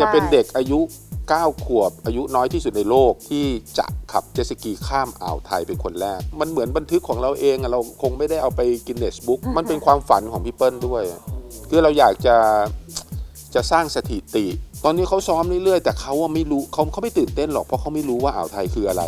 จะเป็นเด็กอายุ 9 ขวบ อายุน้อยที่สุดในโลกที่จะขับเจ็ตสกีข้ามอ่าวไทยเป็นคนแรก มันเหมือนบันทึกของเราเองอะเราคงไม่ได้เอาไปกินเนสบุ๊กมันเป็นความฝันของพี่เปิ้ลด้วยอะคือเราอยากจะจะสร้างสถิติ ตอนนี้เขาซ้อมเรื่อยๆ แต่เขาว่าไม่รู้เขาเขาไม่ตื่นเต้นหรอกเพราะเขาไม่รู้ว่าอ่าวไทยคืออะไร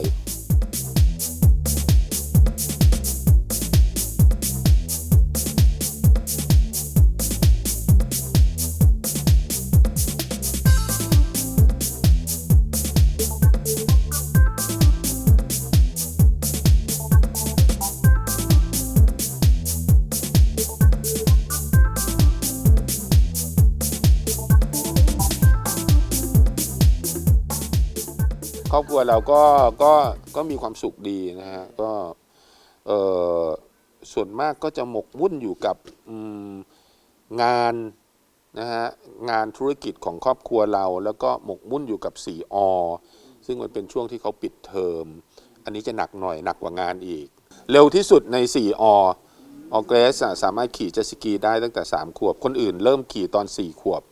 ครอบครัวเราก็ก็ก็มีความสุขดีนะฮะก็เออส่วนมากก็จะหมกมุ่นอยู่กับงานนะฮะงานธุรกิจของครอบครัวเรา แล้วก็หมกมุ่นอยู่กับสีอซึ่งมันเป็นช่วงที่เขาปิดเทอม อันนี้จะหนักหน่อยหนักกว่างานอีก เร็วที่สุดใน4อออเกรสสามารถขี่เจ็ตสกีได้ตั้งแต่ 3 ขวบ คนอื่นเริ่มขี่ตอน 4 ขวบ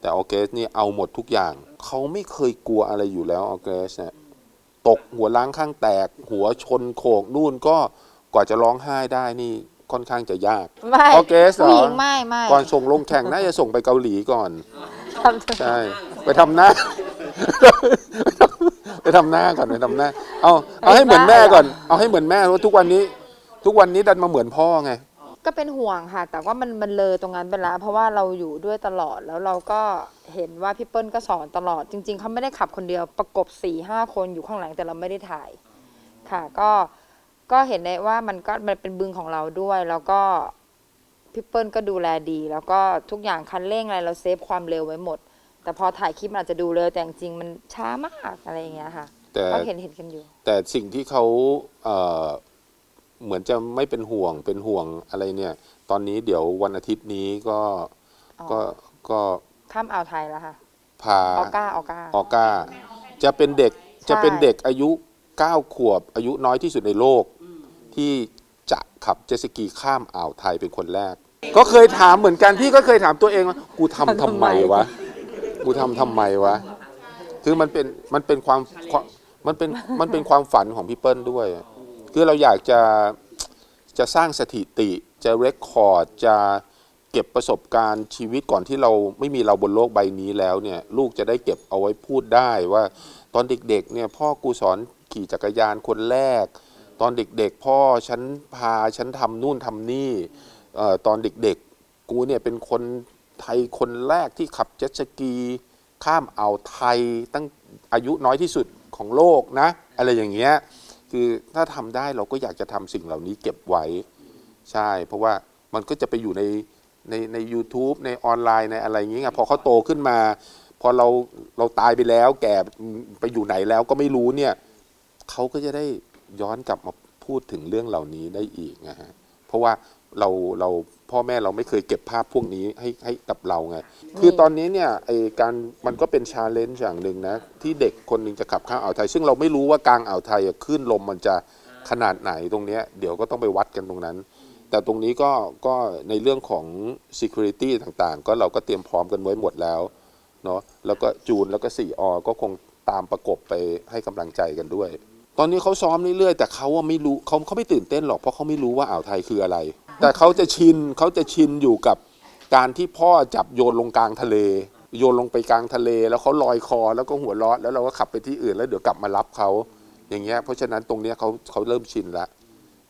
แต่ออร์เกสนี่เอาหมดทุกอย่าง เขาไม่เคยกลัวอะไรอยู่แล้วออร์เกสเนี่ยตกหัวล้างข้างแตก หัวชนโขกนู่นก็กว่าจะร้องไห้ได้นี่ค่อนข้างจะยากไม่ออร์เกสเหรอผู้หญิงไม่ไม่ก่อนส่งลงแข่งน่าจะส่งไปเกาหลีก่อน ทำใช่ไปทำหน้า ไปทำหน้าก่อนไปทำหน้า เอาเอาให้เหมือนแม่ก่อน เอาให้เหมือนแม่เพราะทุกวันนี้ ทุกวันนี้ดันมาเหมือนพ่อไง ก็เป็นห่วงค่ะ แต่ว่ามันมันเลยตรงนั้นไปแล้ว เพราะว่าเราอยู่ด้วยตลอดแล้วเราก็เห็นว่าพี่เปิ้ลก็สอนตลอด จริง ๆเขาไม่ได้ขับคนเดียวประกบสี่ห้าคนอยู่ข้างหลังแต่เราไม่ได้ถ่าย ค่ะ ก็ก็เห็นได้ว่ามันก็มันเป็นบึงของเราด้วย แล้วก็พี่เปิ้ลก็ดูแลดี แล้วก็ทุกอย่างคันเร่งอะไรเราเซฟความเร็วไว้หมด แต่พอถ่ายคลิปมันอาจจะดูเร็วแต่จริงๆมันช้ามากอะไรอย่างเงี้ยค่ะแต่ก็เห็นเห็นกันอยู่ แต่สิ่งที่เขาเอ่อ เหมือนจะไม่เป็นห่วงเป็นห่วงอะไรเนี่ย ตอนนี้เดี๋ยววันอาทิตย์นี้ก็อ๋อก็ก็ข้ามอ่าวไทยแล้วค่ะพาออก้าออก้าออก้า จะเป็นเด็กใช่จะเป็นเด็กอายุ 9 ขวบ อายุน้อยที่สุดในโลก ที่จะขับเจ็ตสกีข้ามอ่าวไทยเป็นคนแรก ก็เคยถามเหมือนกันพี่ก็เคยถามตัวเองว่ากูทำทำไมวะกูทำทำไมวะคือมันเป็นมันเป็นความความมันเป็นมันเป็นความฝันของพี่เปิ้ลด้วย คือเราอยากจะจะสร้างสถิติจะเรคคอร์ดจะเก็บประสบการณ์ชีวิตก่อนที่เราไม่มีเราบนโลกใบนี้แล้วเนี่ยลูกจะได้เก็บเอาไว้พูดได้ว่าตอนเด็กๆเนี่ยพ่อกูสอนขี่จักรยานคนแรก ตอนเด็กๆ พ่อฉันพาฉันทำนู่นทำนี่ตอนเด็กๆ กูเนี่ยเป็นคนไทยคนแรกที่ขับเจ็ตสกี ข้ามอ่าวไทยตั้งอายุน้อยที่สุดของโลกนะ อะไรอย่างเงี้ย คือถ้าทำได้เราก็อยากจะทำสิ่งเหล่านี้เก็บไว้ ใช่ เพราะว่ามันก็จะไปอยู่ในในใน u t u b e ในออนไลน์ในอะไรอย่างเงี้ยพอเขาโตขึ้นมา พอเราเราตายไปแล้ว แก่ไปอยู่ไหนแล้วก็ไม่รู้เนี่ยเขาก็จะได้ย้อนกลับมาพูดถึงเรื่องเหล่านี้ได้อีกนะฮะเพราะว่า เราเราพ่อแม่เราไม่เคยเก็บภาพพวกนี้ให้ให้กับเราไง คือตอนนี้เนี่ยไอการมันก็เป็นชาเลนจ์อย่างหนึ่งนะ ที่เด็กคนหนึ่งจะขับข้ามอ่าวไทย ซึ่งเราไม่รู้ว่ากลางอ่าวไทยอะคลื่นลมมันจะขนาดไหนตรงเนี้ยเดี๋ยวก็ต้องไปวัดกันตรงนั้น แต่ตรงนี้ก็ก็ในเรื่องของ security ต่างๆ ก็เราก็เตรียมพร้อมกันไว้หมดแล้วเนาะแล้วก็จูนแล้วก็4อก็คงตามประกบไปให้กำลังใจกันด้วย ตอนนี้เขาซ้อมเรื่อยๆแต่เขาว่าไม่รู้เขาเขาไม่ตื่นเต้นหรอกเพราะเขาไม่รู้ว่าอ่าวไทยคืออะไร แต่เขาจะชินเขาจะชินอยู่กับการที่พ่อจับโยนลงกลางทะเล โยนลงไปกลางทะเล แล้วเขาลอยคอแล้วก็หัวเราะแล้วเราก็ขับไปที่อื่นแล้วเดี๋ยวกลับมารับเขาอย่างเงี้ยเพราะฉะนั้นตรงเนี้ยเขาเขาเริ่มชินละ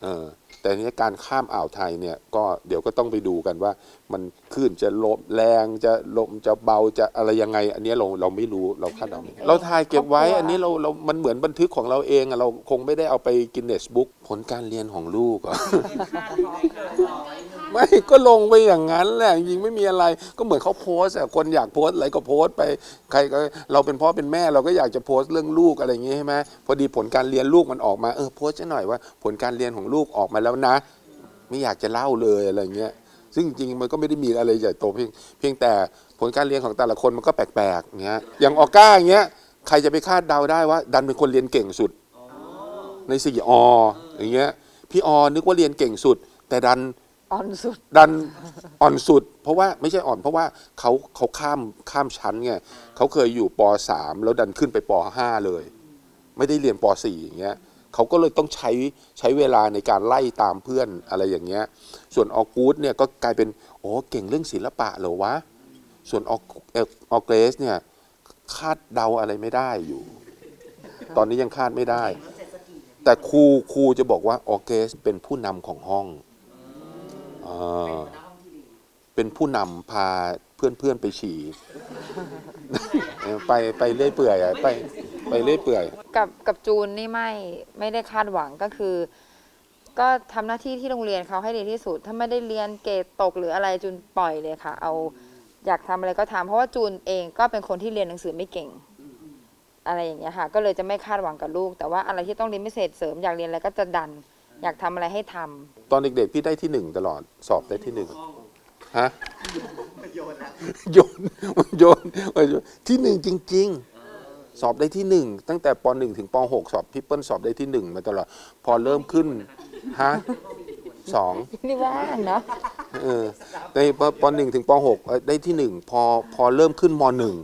เออ แต่เนี้ยการข้ามอ่าวไทยเนี่ยก็เดี๋ยวก็ต้องไปดูกันว่า มันคลื่นจะลมแรงจะลมจะเบาจะอะไรยังไง อันเนี้ยเราเราไม่รู้เราคาดเดาไม่ได้เราถ่ายเก็บไว้ อันนี้เราเรา มันเหมือนบันทึกของเราเองอะเราคงไม่ได้เอาไปกินเนสบุ๊กผลการเรียนของลูกอะ ไม่ก็ลงไปอย่างนั้นแหละจริงๆไม่มีอะไรก็เหมือนเขาโพสต์อะคนอยากโพสต์อะไรก็โพสต์ไปใครก็เราเป็นพ่อเป็นแม่เราก็อยากจะโพสต์เรื่องลูกอะไรอย่างงี้ใช่ไหมพอดีผลการเรียนลูกมันออกมาเออโพสต์ซะหน่อยว่า ผลการเรียนของลูกออกมาแล้วนะ ไม่อยากจะเล่าเลยอะไรเงี้ยซึ่งจริงๆมันก็ไม่ได้มีอะไรใหญ่โตเพียงเพียงแต่ผลการเรียนของแต่ละคนมันก็แปลกๆเงี้ยอย่างออก้าอย่างเงี้ยใครจะไปคาดเดาได้ว่า ดันเป็นคนเรียนเก่งสุด ในสี่ออย่างเงี้ยพี่ออนึกว่าเรียนเก่งสุด แต่ดันอ่อนสุดดันอ่อนสุด เพราะว่าไม่ใช่อ่อนเพราะว่าเขาเขาข้ามข้ามชั้นไงเขาเคยอยู่ป .3 แล้วดันขึ้นไปป .5 เลย ไม่ได้เรียนป .4 อย่างเงี้ย เขาก็เลยต้องใช้ใช้เวลาในการไล่ตามเพื่อนอะไรอย่างเงี้ย ส่วนออกูดเนี่ยก็กลายเป็นโอ้เก่งเรื่องศิลปะเหรอวะ ส่วนออเออออเกรสเนี่ยคาดเดาอะไรไม่ได้อยู่ ตอนนี้ยังคาดไม่ได้ แต่ครูครูจะบอกว่าออเกรสเป็นผู้นำของห้องอ่าเป็นผู้นำพาเพื่อนเพื่อนๆไปฉี่ ไปไปเรื่อยเปื่อยไป ไปเรื่อยเปื่อย กับกับจูนนี่ไม่ไม่ได้คาดหวังก็คือ ก็ทำหน้าที่ที่โรงเรียนเขาให้ดีที่สุด ถ้าไม่ได้เรียนเกรดตกหรืออะไรจูนปล่อยเลยค่ะ เอาอยากทำอะไรก็ทำเพราะว่าจูนเองก็เป็นคนที่เรียนหนังสือไม่เก่ง อะไรอย่างเงี้ยค่ะ ก็เลยจะไม่คาดหวังกับลูก แต่ว่าอะไรที่ต้องเรียนพิเศษเสริมอยากเรียนอะไรก็จะดัน อยากทำอะไรให้ทำ ตอนเด็กๆพี่ได้ที่หนึ่งตลอดสอบได้ที่หนึ่งฮะโยนโยนมันโยนที่หนึ่งจริง ๆ สอบได้ที่หนึ่งตั้งแต่ปหนึ่งถึงปหกสอบพี่เปิ้ลสอบได้ที่หนึ่งมาตลอด พอเริ่มขึ้นฮะสองนี่ว่างเนาะเออในปปหนึ่งถึงปหกเอ่อได้ที่หนึ่งพอพอเริ่มขึ้นมหนึ่ง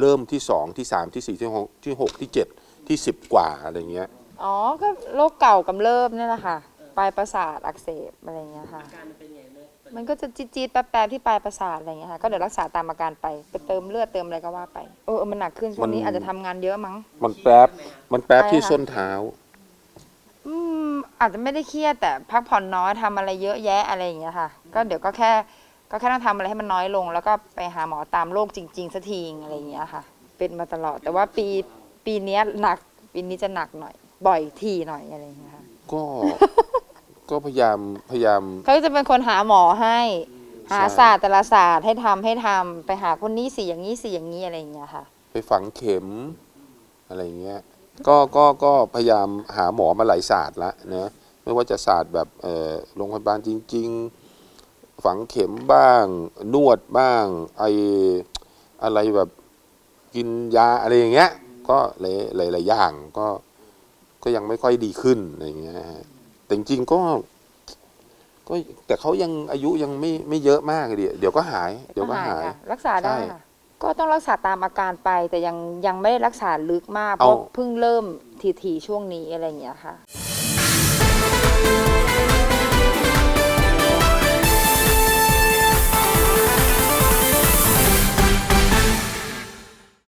เริ่มที่สองที่สามที่สี่ที่หกที่หกที่เจ็ดที่สิบกว่าอะไรเงี้ยอ๋อ ก็โรคเก่ากำเริบนี่แหละค่ะปลายประสาทอักเสบอะไรอย่างเงี้ยค่ะ มันก็จะจี๊ดๆแป๊บๆที่ปลายประสาทอะไรอย่างเงี้ยค่ะก็เดี๋ยวรักษาตามอาการไปไปเติมเลือดเติมอะไรก็ว่าไปเออมันหนักขึ้นช่วงนี้มัน อาจจะทำงานเยอะมั้ง มันแป๊บ มันแป๊บอะไรที่คะส้นเท้า อืมอาจจะไม่ได้เครียดแต่พักผ่อนน้อยทำอะไรเยอะแยะอะไรอย่างเงี้ยค่ะ ก็เดี๋ยวก็แค่ก็แค่ต้องทำอะไรให้มันน้อยลง แล้วก็ไปหาหมอตามโรคจริงๆสักทีอะไรอย่างเงี้ยค่ะ เป็นมาตลอด แต่ว่าปีปีเนี้ยหนักปีนี้จะหนักหน่อย บ่อยทีหน่อยอะไรอย่างเงี้ยค่ะ ก็ ก็พยายามพยายาม เขาจะเป็นคนหาหมอให้ หาใช่ศาสตร์แต่ละศาสตร์ให้ทำให้ทำไปหาคนนี้สิอย่างนี้สิอย่างนี้อะไรอย่างเงี้ยค่ะ ไปฝังเข็มอะไรเงี้ย ก็ก็ก็พยายามหาหมอมาหลายศาสตร์ละนะไม่ว่าจะศาสตร์แบบเอ่อโรงพยาบาลจริง ๆ ฝังเข็มบ้าง นวดบ้างไออะไรแบบกินยาอะไรอย่างเงี้ย ก็หลายหลายหลายอย่างก็ก็ยังไม่ค่อยดีขึ้นอะไรเงี้ยฮะ แต่จริงๆก็ ก็แต่เขายังอายุยังไม่ไม่เยอะมากเลยเดี๋ยวเดี๋ยวก็หาย เดี๋ยวก็หาย ค่ะรักษาได้ใช่ค่ะก็ต้องรักษาตามอาการไป แต่ยังยังไม่ได้รักษาลึกมาก เพเอา ราะเพิ่งเริ่มทีๆช่วงนี้อะไรอย่างเงี้ยค่ะ